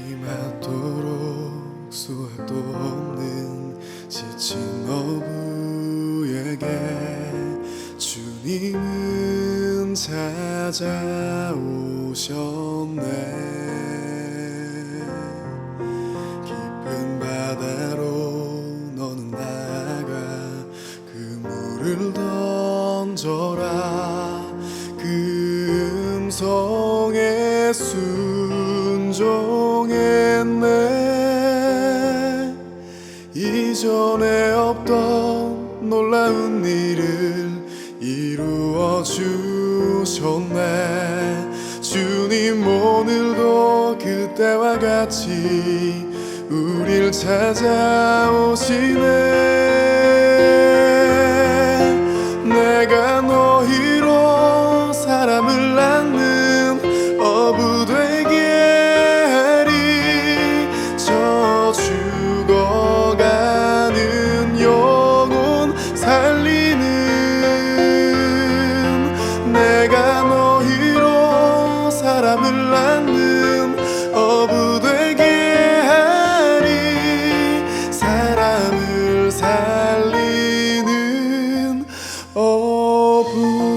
맺도록 수학도 없는 지친 어부에게 주님은 찾아오셨네. 깊은 바다로 너는 나가 그 물을 던져라. 그 음성에 순종 이전에 없던 놀라운 일을 이루어 주셨네. 주님 오늘도 그때와 같이 우릴 찾아오시네. 내가 너 잠을 안는 어부되게 하리 사람을 살리는 어부.